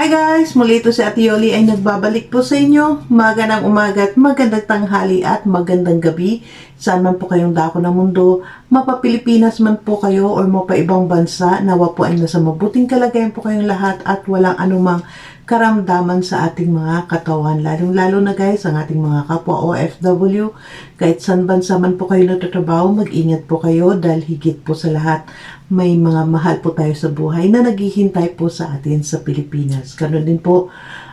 Hi guys! Muli ito si Ate Yoli ay nagbabalik po sa inyo. Magandang umaga at magandang tanghali at magandang gabi. Saan man po kayong dako ng mundo, mapa-Pilipinas man po kayo or mapa-ibang bansa, nawa po ay nasa mabuting kalagayan po kayong lahat at walang anumang karamdaman sa ating mga katawan. Lalong-lalo na guys, ang ating mga kapwa OFW, kahit saan bansa man po kayo nagtatrabaho, mag-ingat po kayo dahil higit po sa lahat, may mga mahal po tayo sa buhay na naghihintay po sa atin sa Pilipinas. Ganun din po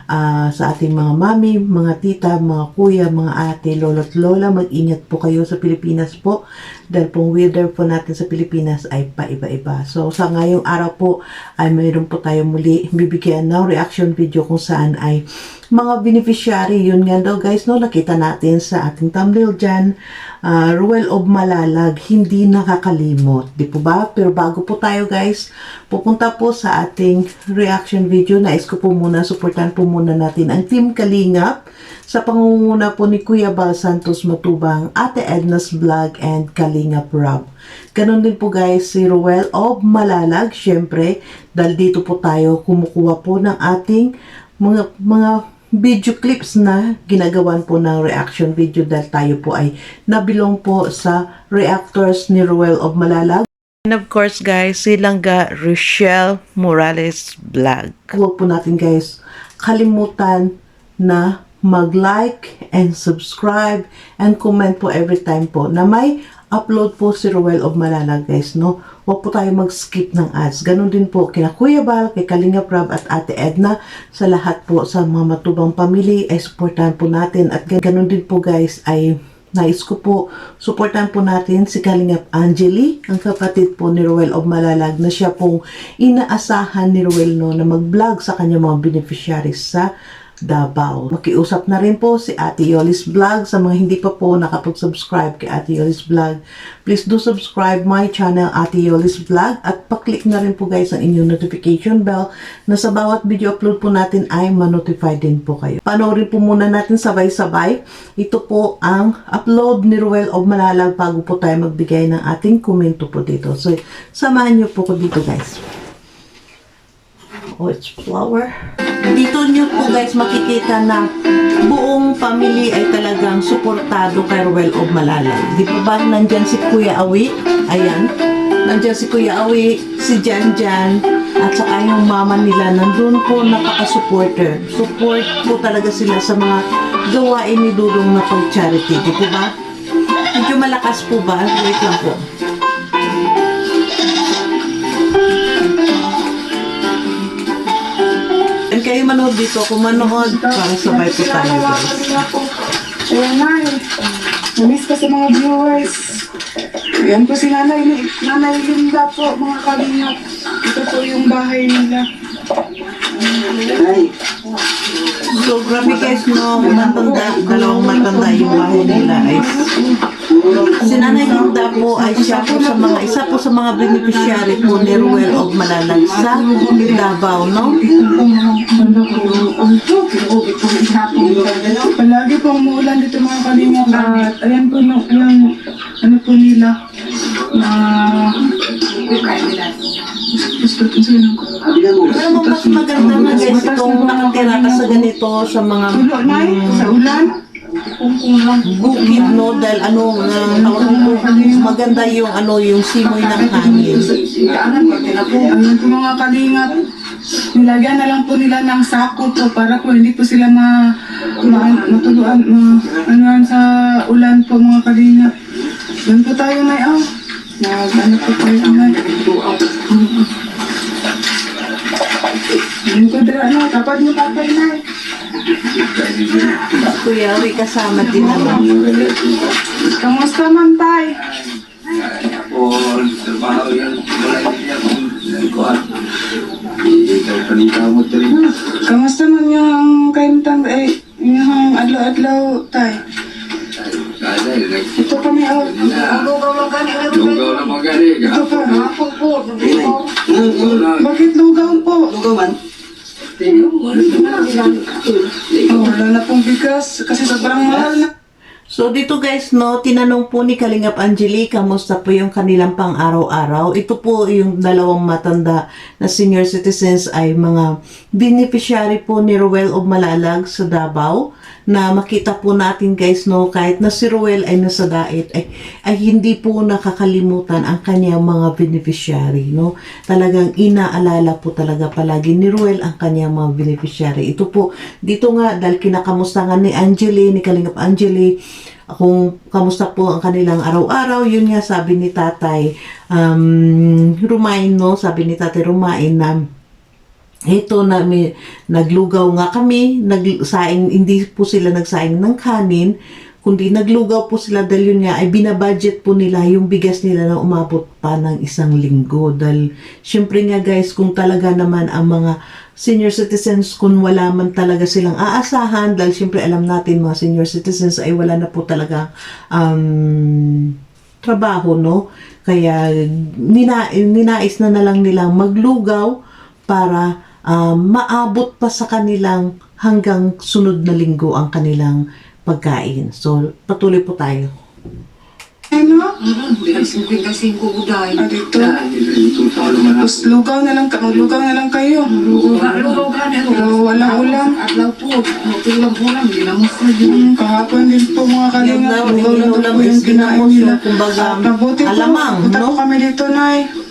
ah, sa ating mga mami, mga tita, mga kuya, mga ate, lolo't lola, mag-ingat po kayo sa Pilipinas po dahil pong weather po natin sa Pilipinas ay paiba-iba. So sa ngayong araw po ay mayroon po tayo muli bibigyan ng reaction video kung saan ay mga beneficiary. Yun nga daw guys, no, nakita natin sa ating thumbnail dyan, uh, Ruel of Malalag, hindi nakakalimot. Di po ba? Pero bago po tayo guys, pupunta po sa ating reaction video. Nais ko po muna, supportan po muna natin ang Team Kalingap sa pangunguna po ni Kuya Bal Santos Matubang, Ate Edna's Vlog, and Kalingap Rob. Ganon din po guys si Ruel of Malalag, syempre, dahil dito po tayo kumukuha po ng ating mga mga video clips na ginagawan po ng reaction video dahil tayo po ay nabilong po sa reactors ni Ruel of Malalag. And of course guys, si Langga Rochelle Morales Vlog. Huwag po natin guys kalimutan na mag-like and subscribe and comment po every time po na may upload po si Ruel of Malala guys no huwag po tayo mag-skip ng ads. Ganun din po kina Kuya Bal, kay Kalinga Prab at Ate Edna sa lahat po sa mga matubang pamilya. Ay supportahan po natin. At gan- ganun din po guys ay Nais ko po, supportan po natin si Kalingap Angeli, ang kapatid po ni Ruel of Malalag na siya pong inaasahan ni Ruel no, na mag-vlog sa kanyang mga beneficiaries sa Davao. Makiusap na rin po si Ate Yolis Vlog sa mga hindi pa po nakapag-subscribe kay Ate Yolis Vlog. Please do subscribe my channel Ate Yolis Vlog at paklik na rin po guys ang inyong notification bell na sa bawat video upload po natin ay manotify din po kayo. Panoorin po muna natin sabay-sabay. Ito po ang upload ni Ruel of Malalag bago po tayo magbigay ng ating komento po dito. So, samahan niyo po ko dito guys. Oh, it's flower. Dito nyo po guys makikita na buong family ay talagang suportado kay Ruel of Malalag. Di po ba nandyan si Kuya Awi? Ayan. Nandyan si Kuya Awi, si Jan Jan, at saka yung mama nila nandun po napaka-supporter. Support po talaga sila sa mga gawain ni Dudong na pag-charity. Di po ba? Medyo malakas po ba? Wait lang po. Manood dito, kung manood, para sabay po tayo guys. Ayan na eh. Namiss ko sa mga viewers. Ayan po si Nanay, Nanay Linda po, mga kalingap. Ito po yung bahay nila. So, grabe guys, no, matanda, dalawang matanda yung bahay nila ay Si Nanay Linda po ay siya po sa mga, isa po sa mga beneficiary po ni Ruel of Malalag sa Davao, no? Palagi po umuulan dito mga kalingap. At ayan po yung, yung ano po nila. Na... Sino. Pero mas maganda na guys, itong nakatira ka sa ganito, sa mga Tulo na eh, sa ulan. Bukid, no? Dahil ano, na tawag ko, maganda yung ano, yung simoy ng hangin. Mga kalingap. Nilagyan na lang po nila ng sako po para po hindi po sila ma, ma matuluan ma, ano sa ulan po mga kalingap. Doon po tayo na oh. Nag ano po tayo na. Ko dira ano, tapad mo tatay na. Kuya, may kasama din naman. Kamusta man tay? o trabaho yan, wala niya kung kuhan. Ikaw kanita mo rin. Kamusta man yung kaimtang eh yung adlaw-adlaw tay? Eh, Ito kami oh. lugaw na magani. Ito pa. Wala. Bakit lugaw po? Lugaw man? Wala na pong bigas kasi sobrang mahal na. So dito guys, no, tinanong po ni Kalingap Angeli, kamusta po yung kanilang pang araw-araw. Ito po yung dalawang matanda na senior citizens ay mga beneficiary po ni Ruel of Malalag sa Davao na makita po natin guys no kahit na si Ruel ay nasa dait ay, ay hindi po nakakalimutan ang kanyang mga beneficiary no? Talagang inaalala po talaga palagi ni Ruel ang kanyang mga beneficiary. Ito po dito nga dahil kinakamusta nga ni Angeli ni Kalingap Angeli kung kamusta po ang kanilang araw-araw yun nga sabi ni tatay um, Rumain no? Sabi ni tatay Rumain na ito na may, naglugaw nga kami, nagsaing hindi po sila nagsaing ng kanin, kundi naglugaw po sila dahil yun nga ay binabudget po nila yung bigas nila na umabot pa ng isang linggo. Dahil syempre nga guys, kung talaga naman ang mga senior citizens kung wala man talaga silang aasahan dahil syempre alam natin mga senior citizens ay wala na po talaga um, trabaho no kaya nina, ninais na na lang nilang maglugaw para um, maabot pa sa kanilang hanggang sunod na linggo ang kanilang pagkain. So, patuloy po tayo. Ano? Hindi ka 55 uday. Ah, dito. Tapos lugaw na lang, maglugaw na lang kayo. Lugaw ka na. Walang ulam. Adlaw po. Matulang ulam. Ginamos na. Hmm, kahapon din po mga kalinga, lugaw lang ulam po yung kinain ginamos nila. kumbaga, alamang, punta no? po kami dito, Nay.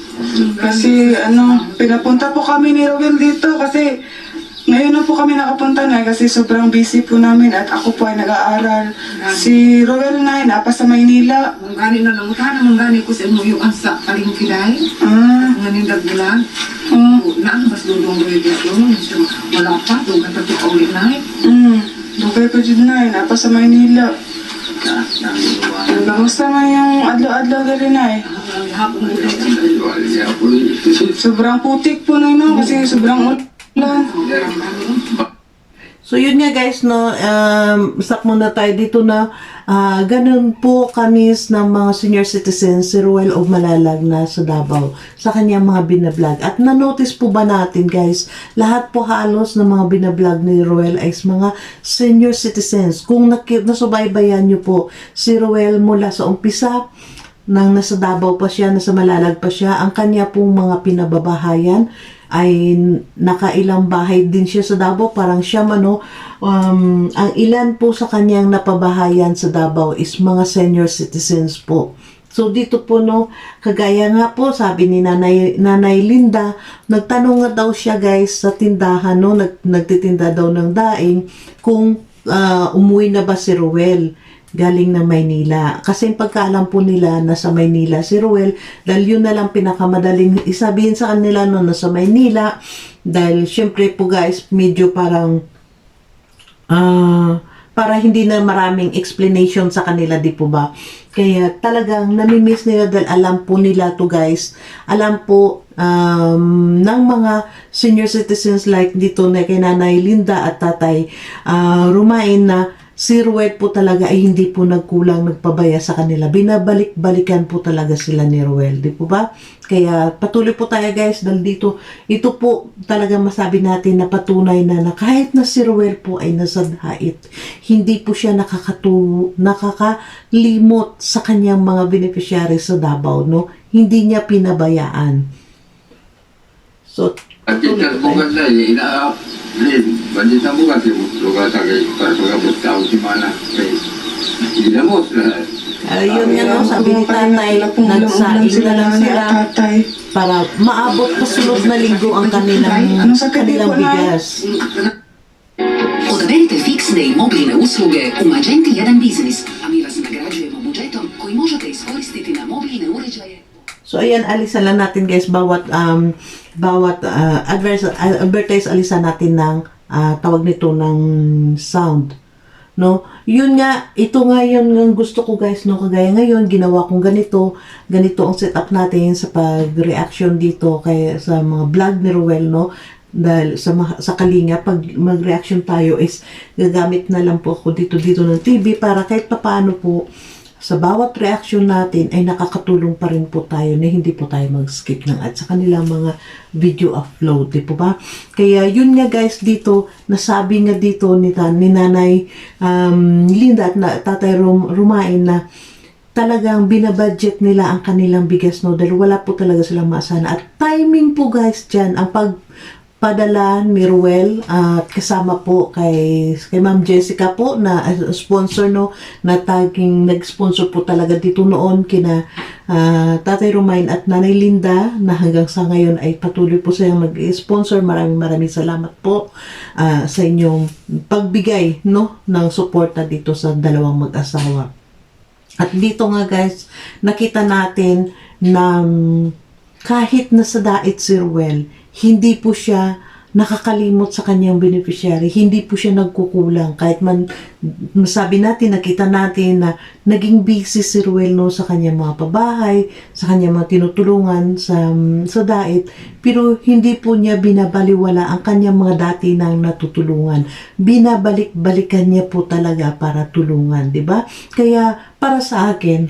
Kasi ano, pinapunta po kami ni Rowel dito kasi ngayon na po kami nakapunta na kasi sobrang busy po namin at ako po ay nag-aaral. Si Rowel na napa sa Maynila. Mangani na lang. Mutana mangani ko sa imo yung ansa. Kaling kiday. Ah, Nga nindag bulan. ah, Naan mas lulong rin dito. Wala pa. Dugan ka ito ulit na eh. mm. Dugay po dyan na, napa sa Maynila. Kamusta man yung adlaw-adlaw dali na eh. Hapon mo dito. Sobrang putik po na no kasi sobrang ulan. So, yun nga guys, no, um, sak muna tayo dito na ah, ganun po kamis ng mga senior citizens si Ruel of Malalag na sa Davao sa kanyang mga binablog. At na-notice po ba natin guys, lahat po halos ng mga binablog ni Ruel ay mga senior citizens. Kung nakit nasubaybayan nyo po si Ruel mula sa umpisa, nang nasa Davao pa siya, nasa Malalag pa siya, ang kanya pong mga pinababahayan ay nakailang bahay din siya sa Davao. Parang siya mano, um, ang ilan po sa kanyang napabahayan sa Davao is mga senior citizens po. So dito po no, kagaya nga po sabi ni Nanay, Nanay Linda, nagtanong nga daw siya guys sa tindahan no, nag, nagtitinda daw ng daing kung ah, umuwi na ba si Ruel galing ng Maynila. Kasi pagkaalam po nila na sa Maynila si Ruel, dahil yun na lang pinakamadaling isabihin sa kanila no, na sa Maynila. Dahil syempre po guys, medyo parang ah para hindi na maraming explanation sa kanila, di po ba? Kaya talagang namimiss nila dahil alam po nila to guys. Alam po um, ng mga senior citizens like dito na kay Nanay Linda at Tatay ah, Rumain na si Ruel po talaga ay hindi po nagkulang nagpabaya sa kanila. Binabalik-balikan po talaga sila ni Ruel, di po ba? Kaya patuloy po tayo guys dahil dito, ito po talaga masabi natin na patunay na, na kahit na si Ruel po ay nasa dait, hindi po siya nakakatu nakakalimot sa kanyang mga beneficiaries sa Davao, no? Hindi niya pinabayaan. So, At kita bukan saja, ina Lin, banjir tak bukan sih, luka sakit, para suka bertahu di mana. Tidak mau, ayun nga no, sabi ni tatay, nagsaing na lang sila para maabot pa sunod na linggo ang kanilang, Ano sa kanilang bigas. Odaberite fiksne i mobilne usluge u Magenti 1 Biznis, a mi vas nagrađujemo budžetom koji možete iskoristiti na mobilne uređaje. So ayan, alisan lang natin guys bawat um bawat uh, adverse, uh, advertise alisan natin ng uh, tawag nito ng sound. No? Yun nga, ito nga yun ang gusto ko guys, no? Kagaya ngayon, ginawa kong ganito. Ganito ang setup natin sa pag-reaction dito kay sa mga vlog ni Ruel, no? Dahil sa, sa kalinga, pag mag-reaction tayo is gagamit na lang po ako dito dito ng TV para kahit papaano po sa bawat reaksyon natin ay nakakatulong pa rin po tayo na hindi po tayo mag-skip ng ads sa kanilang mga video upload, di po ba? Kaya yun nga guys dito, nasabi nga dito ni, ni Nanay um, Linda at na, Tatay Rum, Rumain na talagang binabudget nila ang kanilang bigas no dahil wala po talaga silang masana at timing po guys dyan ang pagpadala ni Ruel at kasama po kay kay Ma'am Jessica po na uh, sponsor no na taging nag-sponsor po talaga dito noon kina ah, Tatay Romain at Nanay Linda na hanggang sa ngayon ay patuloy po silang mag-sponsor. Maraming maraming salamat po ah, sa inyong pagbigay no ng suporta dito sa dalawang mag-asawa. At dito nga guys, nakita natin na mm, kahit nasa dait si Ruel, hindi po siya nakakalimot sa kanyang beneficiary, hindi po siya nagkukulang. Kahit man, masabi natin, nakita natin na naging busy si Ruel no, sa kanyang mga pabahay, sa kanyang mga tinutulungan sa, sa dait, pero hindi po niya binabaliwala ang kanyang mga dati nang natutulungan. Binabalik-balikan niya po talaga para tulungan, di ba? Kaya para sa akin,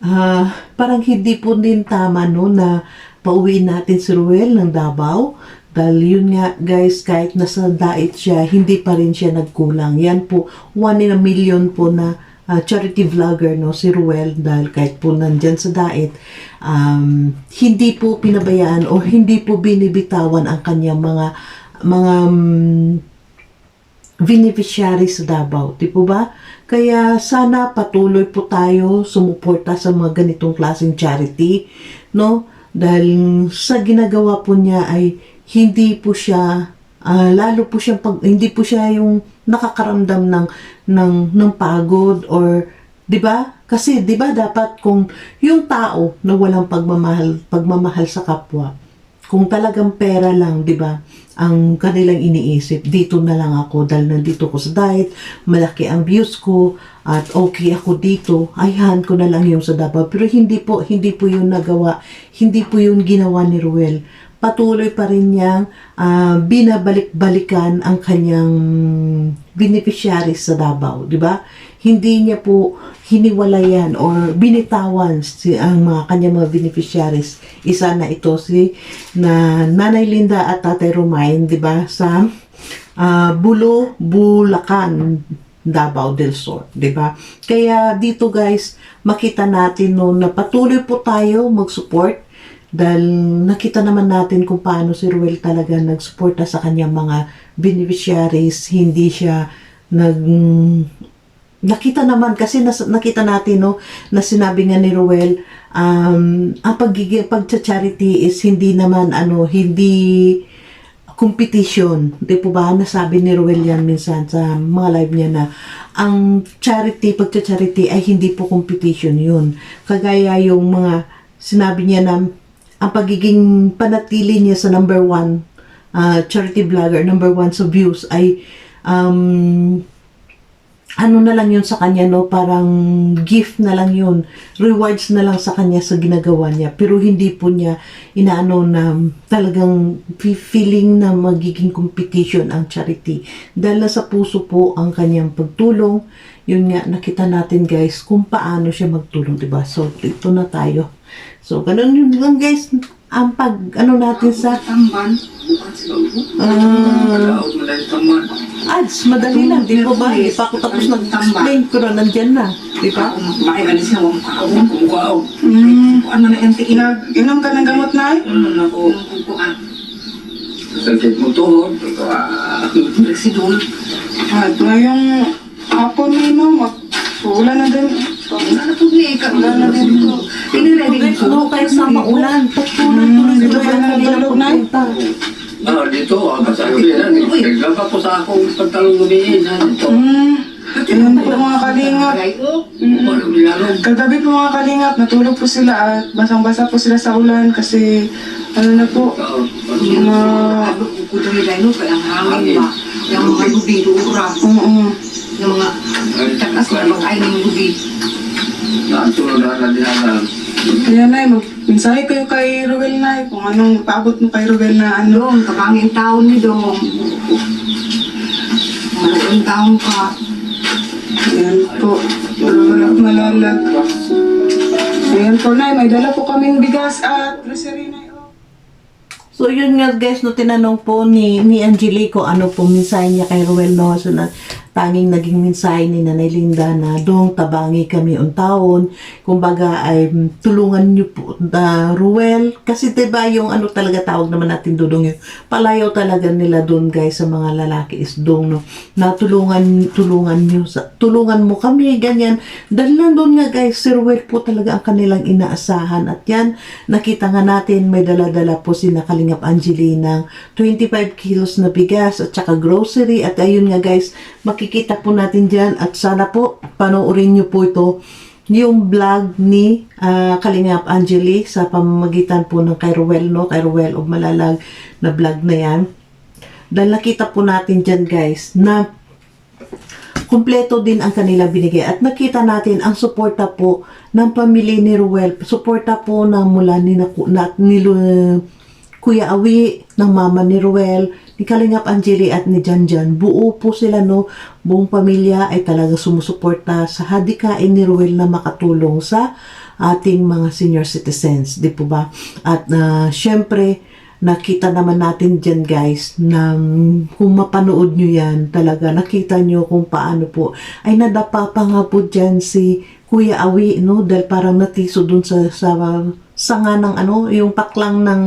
ah parang hindi po din tama no na pauwiin natin si Ruel ng Davao dahil yun nga guys kahit nasa dait siya hindi pa rin siya nagkulang yan po one in a million po na ah, charity vlogger no si Ruel dahil kahit po nandyan sa dait um, hindi po pinabayaan o hindi po binibitawan ang kanyang mga mga mm, beneficiary sa Davao, di po ba? Kaya sana patuloy po tayo sumuporta sa mga ganitong klaseng charity, no? Dahil sa ginagawa po niya ay hindi po siya ah, lalo po siya pag hindi po siya yung nakakaramdam ng ng ng pagod or 'di ba? Kasi 'di ba dapat kung yung tao na walang pagmamahal pagmamahal sa kapwa, kung talagang pera lang, 'di ba? Ang kanilang iniisip, dito na lang ako dahil nandito ko sa diet, malaki ang views ko at okay ako dito, ayahan ko na lang yung sa Davao. Pero hindi po, hindi po yun nagawa, hindi po yun ginawa ni Ruel. Patuloy pa rin niyang ah, binabalik-balikan ang kanyang beneficiaries sa Davao, di ba? Hindi niya po hiniwalayan or binitawan si ang mga kanyang mga beneficiaries. Isa na ito si na Nanay Linda at Tatay Romain, di ba? Sa ah, Bulo, Bulacan, Davao del Sur, 'di ba? Kaya dito guys, makita natin no na patuloy po tayo mag-support dahil nakita naman natin kung paano si Ruel talaga nagsuporta sa kanyang mga beneficiaries, hindi siya nag nakita naman kasi nas, nakita natin no na sinabi nga ni Ruel um ang pagiging pagcha-charity is hindi naman ano hindi competition. Di po ba? Nasabi ni Ruel yan minsan sa mga live niya na ang charity, pagcha-charity ay hindi po competition yun. Kagaya yung mga sinabi niya na ang pagiging panatili niya sa number one ah, charity vlogger, number one sa views ay um, ano na lang yun sa kanya, no? Parang gift na lang yun. Rewards na lang sa kanya sa ginagawa niya. Pero hindi po niya inaano na talagang fe- feeling na magiging competition ang charity. Dahil nasa puso po ang kanyang pagtulong. Yun nga, nakita natin guys kung paano siya magtulong, diba? So, ito na tayo. So, ganun yun lang guys. Ang pag, ano natin sa ulo. ah, ads, madali lang, di ba ba? Hindi pa ako tapos nag-explain, pero nandyan na, di ba? Siya, wang kaawang Wow. Mm. Ano na yung tiilag? Nag-inom ka ng gamot na Ano na? Kukuan. Sakit mo tuhod. Ah, Rexidol. At ngayong hapon ni no, ulan na din. Wala na po ni, wala na din po. Iniready ko. No, kahit sa maulan, pagtuloy-tuloy Mm, di ba kayo kanilang natulog na? Ah, dito, ah, kasabi yan. Naglaba ko sa akong pantalong lumiin. Ah, dito. Mm. Ayun po mga kalingap. Kagabi po mga kalingap, natulog po sila at basang-basa po sila sa ulan kasi ano na po, Ah, mga ko dito ni Dino, kaya ang hangin ba? Yung mga lubi, ura. Oo. Yung mga takas na mag-ay ng lubi. Nasunod na na dihanan. Kaya na, mag-mensahe kayo kay Ruel na kung anong paabot mo kay Ruel na ano. Dong, kabangin taon ni Dong. Maroon taon ka. Ayan po. Malalag. Ayan po, Nay. May dala po kaming bigas at grocery, Nay. So yun nga guys, no, tinanong po ni, ni Angelico ano po mensahe niya kay Ruel no, so na, tanging naging mensahe ni Nanay Linda na dong tabangi kami un taon, kumbaga ay mm, tulungan niyo po na Ruel, kasi 'di ba yung ano talaga tawag naman natin dudong yung palayaw talaga nila doon guys sa mga lalaki is dong no, na tulungan, niyo, sa, tulungan mo kami, ganyan, dahil nandun nga guys, si Ruel po talaga ang kanilang inaasahan. At yan, nakita nga natin may dala-dala po si Nakalingap Angelina 25 kilos na bigas at saka grocery. At ayun nga guys, makikita po natin dyan at sana po panoorin nyo po ito yung vlog ni ah, Kalingap Angeli sa pamamagitan po ng kay Ruel, no? Kay Ruel of Malalag na vlog na yan. Dahil nakita po natin dyan guys na kumpleto din ang kanila binigay at nakita natin ang suporta po ng pamilya ni Ruel suporta po ng mula ni, na, ni Lu- Kuya Awi ng mama ni Ruel ni Kalingap Angeli at ni Janjan. Buo po sila no? Buong pamilya ay talaga sumusuporta sa hadikain ni Ruel na makatulong sa ating mga senior citizens di po ba? At na syempre nakita naman natin dyan guys na kung mapanood nyo yan talaga nakita nyo kung paano po. Ay nadapa pa nga po dyan si Kuya Awi no? Dahil parang natiso dun sa, sa sanga ng ano yung paklang ng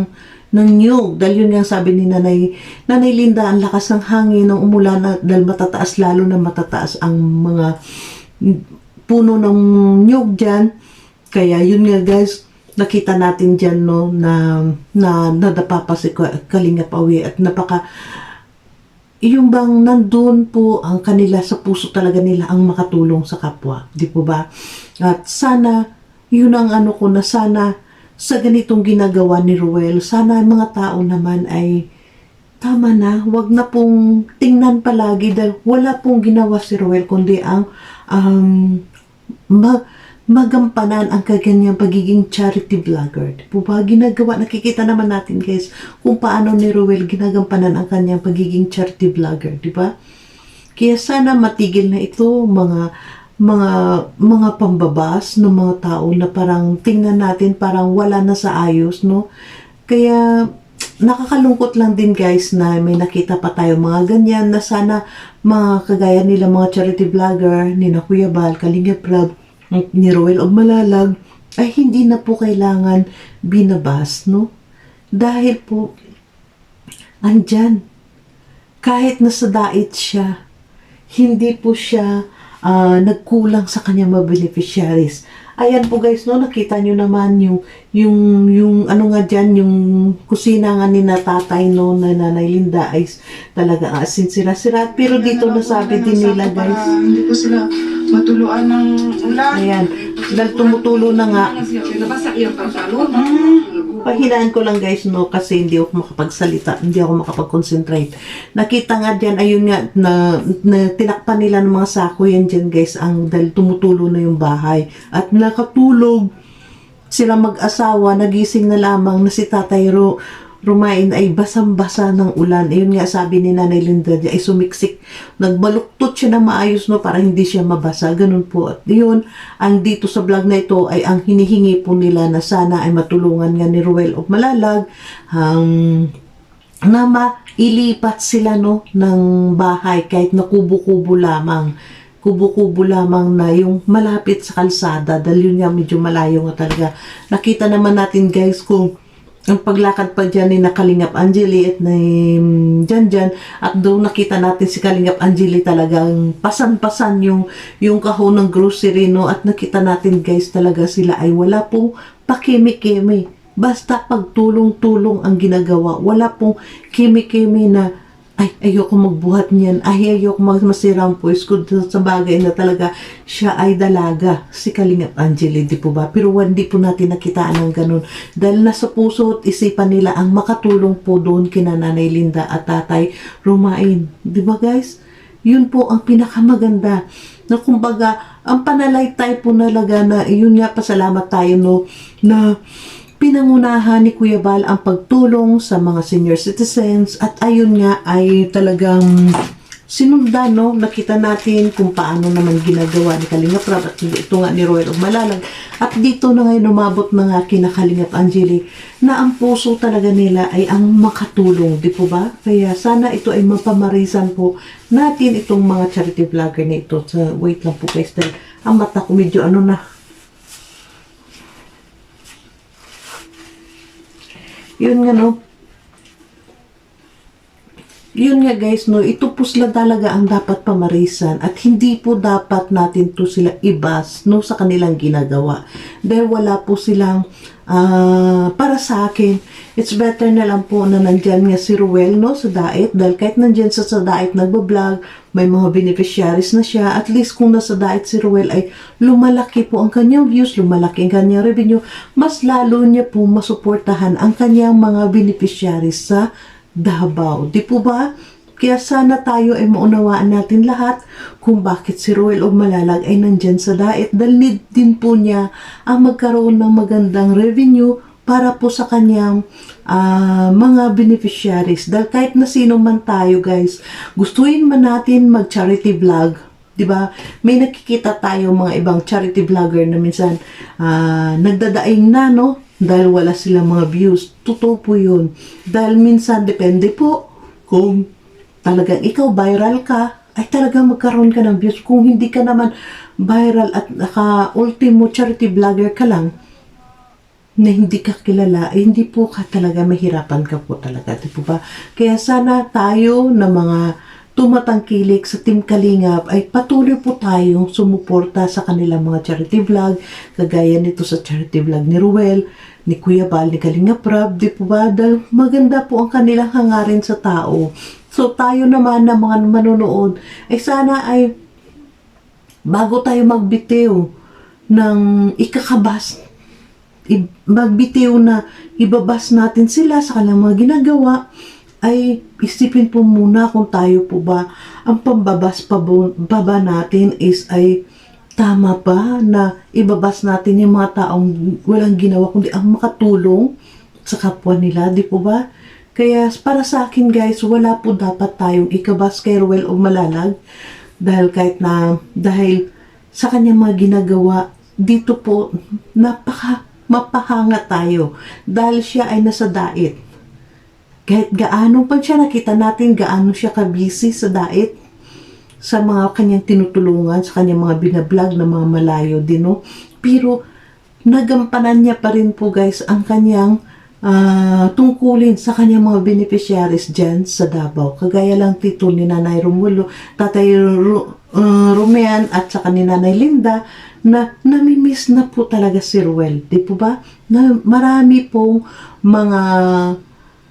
ng nyug dahil yun yung sabi ni Nanay Nanay Linda ang lakas ng hangin ng umulan at dahil matataas lalo na matataas ang mga puno ng nyug dyan. Kaya yun nga guys nakita natin dyan no na na nadapa pa si Ka- Kalingap Awi at napaka yung bang nandun po ang kanila sa puso talaga nila ang makatulong sa kapwa. Di po ba? At sana yun ang ano ko na sana sa ganitong ginagawa ni Ruel sana mga tao naman ay tama na, wag na pong tingnan palagi dahil wala pong ginawa si Ruel kundi ang um, ma- magampanan ang kaganyang pagiging charity vlogger. Di po ba? Ginagawa, nakikita naman natin guys kung paano ni Ruel ginagampanan ang kanyang pagiging charity vlogger, di ba? Kaya sana matigil na ito mga mga mga pambabas ng mga tao na parang tingnan natin parang wala na sa ayos, no? Kaya nakakalungkot lang din guys na may nakita pa tayo mga ganyan na sana mga kagaya nila mga charity vlogger ni na Kuya Bal, Kalinga Prab, ni Roel o Malalag ay hindi na po kailangan binabas, no? Dahil po andyan kahit nasa dait siya, hindi po siya ah, nagkulang sa kanyang mga beneficiaries. Ayan po guys, no, nakita nyo naman yung, yung, yung, ano nga dyan, yung kusina nga ni na tatay, no, na nanay Linda ay talaga asin sira-sira. Pero dito nasabi din nila guys, hindi po sila matuluan ng ulan. ayan, dahil tumutulo na nga, Nabasa iyang pantalon. Pahinaan ko lang guys no kasi hindi ako makapagsalita, hindi ako makapag-concentrate. Nakita nga diyan ayun nga na, na tinakpan nila ng mga sako yan diyan guys ang dahil tumutulo na yung bahay at nakatulog sila mag-asawa nagising na lamang na si Tatay Ro Rumain ay basang-basa ng ulan. Ayun nga sabi ni Nanay Linda ay sumiksik. Nagbaluktot siya na maayos no para hindi siya mabasa. Ganun po. At yun, ang dito sa vlog na ito ay ang hinihingi po nila na sana ay matulungan nga ni Ruel of Malalag ang na mailipat sila no ng bahay kahit na kubo-kubo lamang kubo-kubo lamang na yung malapit sa kalsada dahil yun nga medyo malayo nga talaga nakita naman natin guys kung ang paglakad pa dyan ni na Kalingap Angeli at ni Jan Jan at doon nakita natin si Kalingap Angeli talagang pasan-pasan yung yung kahon ng grocery no? At nakita natin guys talaga sila ay wala pong pakimi-kimi basta pagtulong-tulong ang ginagawa wala pong kimi-kimi na ay, ayoko magbuhat niyan. Ay, ayoko masira ang voice ko sa bagay na talaga siya ay dalaga. Si Kalingap Angeli, di po ba? Pero hindi po natin nakitaan ng ganun. Dahil nasa puso at isipan nila ang makatulong po doon kina Nanay Linda at Tatay Rumain. Di ba guys? Yun po ang pinakamaganda. Na kumbaga, ang panalay po nalaga na, yun nga pasalamat tayo no, na pinangunahan ni Kuya Bal ang pagtulong sa mga senior citizens at ayun nga ay talagang sinundan, no? Nakita natin kung paano naman ginagawa ni Kalinga Prab at ito nga ni Royal Malalag. At dito na ngayon umabot na nga kina Kalingap Angeli na ang puso talaga nila ay ang makatulong, di po ba? Kaya sana ito ay mapamarisan po natin itong mga charity vlogger na ito. Sa, wait lang po guys, dahil ang mata ko medyo ano na, yun nga no, yun nga guys, no, ito po sila talaga ang dapat pamarisan at hindi po dapat natin to sila ibas no, sa kanilang ginagawa. Dahil wala po silang, ah, para sa akin, it's better na lang po na nandyan nga si Ruel no, sa Daet. Dahil kahit nandyan sa, sa Daet nagbablog, may mga beneficiaries na siya. At least kung nasa Daet si Ruel ay lumalaki po ang kanyang views, lumalaki ang kanyang revenue, mas lalo niya po masuportahan ang kanyang mga beneficiaries sa Davao. Di po ba? Kaya sana tayo ay maunawaan natin lahat kung bakit si Roel o Malalag ay nandyan sa daet. Dahil need din po niya ang magkaroon ng magandang revenue para po sa kanyang ah, mga beneficiaries. Dahil kahit na sino man tayo guys, gustuin man natin mag-charity vlog, 'di ba? May nakikita tayo mga ibang charity vlogger na minsan ah, nagdadaing na no dahil wala silang mga views. Totoo po 'yun. Dahil minsan depende po kung talagang ikaw viral ka ay talagang magkaroon ka ng views. Kung hindi ka naman viral at naka ultimo charity vlogger ka lang, na hindi ka kilala, eh, hindi po ka talaga mahirapan ka po talaga, di po ba? Kaya sana tayo na mga tumatangkilik sa Team Kalingap ay patuloy po tayong sumuporta sa kanilang mga charity vlog, kagaya nito sa charity vlog ni Ruel, ni Kuya Bal, ni Kalingap Rab, di po ba? Dahil maganda po ang kanilang hangarin sa tao. So tayo naman na mga manonood, ay sana ay bago tayo magbitiw ng ikakabas magbitiw na ibabas natin sila sa kanilang mga ginagawa, ay isipin po muna kung tayo po ba ang pambabas baba natin is ay tama ba na ibabas natin yung mga taong walang ginawa kundi ang makatulong sa kapwa nila, di po ba? Kaya para sa akin guys, wala po dapat tayong ikabas kay o Malalag dahil kahit na dahil sa kanyang mga ginagawa dito po napaka mapahanga tayo dahil siya ay nasa diet. Kahit gaano pa siya nakita natin gaano siya kabisi sa diet sa mga kanyang tinutulungan, sa kanyang mga binablog na mga malayo din, no? Pero, nagampanan niya pa rin po guys ang kanyang ah, tungkulin sa kanyang mga beneficiaries dyan sa Davao. Kagaya lang tito ni Nanay Romulo, Tatay Ru- uh, Rumean at saka ni Nanay Linda na namimiss na po talaga si Ruel. Di po ba? Na marami pong mga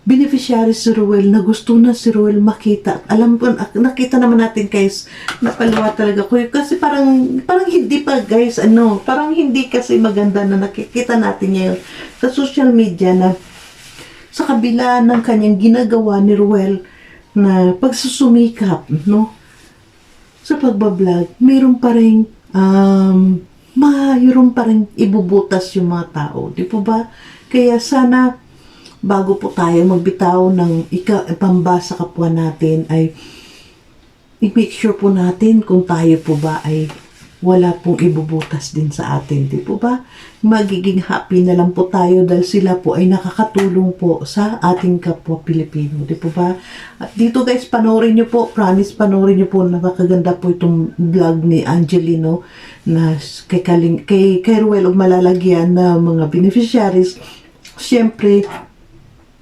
beneficiaries si Ruel na gusto na si Ruel makita. Alam po, ak- nakita naman natin guys, napalawa talaga ko. Kasi parang, parang hindi pa guys, ano, parang hindi kasi maganda na nakikita natin ngayon sa social media na sa kabila ng kanyang ginagawa ni Ruel na pagsusumikap, no? Sa pagbablog, mayroon pa rin, um, mayroon pa rin ibubutas yung mga tao. Di po ba? Kaya sana, bago po tayo magbitaw ng ika, pamba sa kapwa natin, ay i-make sure po natin kung tayo po ba ay wala pong ibubutas din sa atin, di po ba? Magiging happy na lang po tayo dahil sila po ay nakakatulong po sa ating kapwa Pilipino, di po ba? At dito guys, panoorin nyo po, promise panoorin nyo po, napakaganda po itong vlog ni Angelino na kay, Kaling, kay, kay Ruel malalagyan na mga beneficiaries. Siyempre,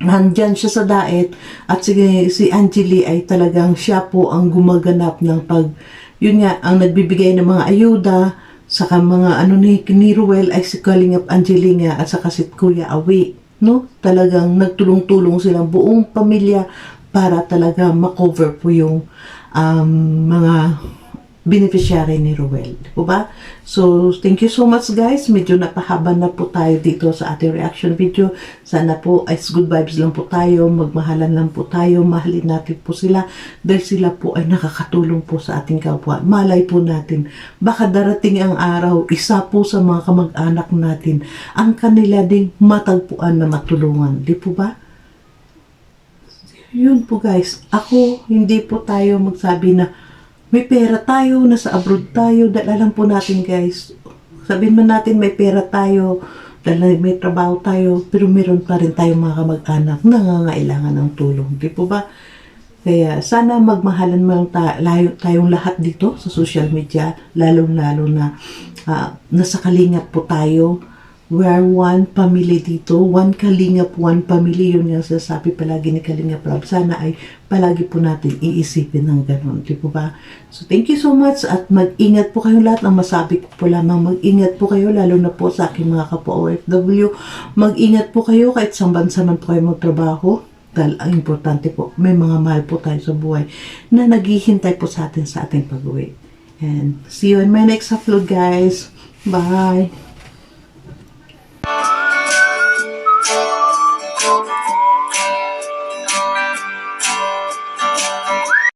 nandyan siya sa daet at si, si Angeli ay talagang siya po ang gumaganap ng pag yun nga ang nagbibigay ng mga ayuda saka mga ano ni, ni Ruel ay si Kalingap Angeli nga at saka si Kuya Awi no? Talagang nagtulong-tulong silang buong pamilya para talaga makover po yung um, mga beneficiary ni Ruel. Di po ba? So, thank you so much guys. Medyo napahaba na po tayo dito sa ating reaction video. Sana po ay good vibes lang po tayo. Magmahalan lang po tayo. Mahalin natin po sila dahil sila po ay nakakatulong po sa ating kapwa. Malay po natin. Baka darating ang araw, isa po sa mga kamag-anak natin ang kanila ding matagpuan na matulungan. Di po ba? yun po guys, ako, hindi po tayo magsabi na may pera tayo, nasa abroad tayo, dahil alam po natin guys, sabihin man natin may pera tayo, dahil may trabaho tayo, pero meron pa rin tayong mga kamag-anak na nangangailangan ng tulong. Di po ba? Kaya sana magmahalan mo lang ta- layo, tayong lahat dito sa social media, lalong-lalo na ah, nasa kalingap po tayo. We are one family dito. One kalingap, one family. Yun yung sasabi palagi ni Kalingap Rob. Sana ay palagi po natin iisipin ng ganun. Di po ba? So, thank you so much at mag-ingat po kayo lahat. Ang masabi ko po lamang, mag-ingat po kayo, lalo na po sa aking mga kapwa OFW. Mag-ingat po kayo kahit sa bansa man po kayo magtrabaho. Dahil ang importante po, may mga mahal po tayo sa buhay na naghihintay po sa atin sa ating pag-uwi. And see you in my next upload, guys. Bye!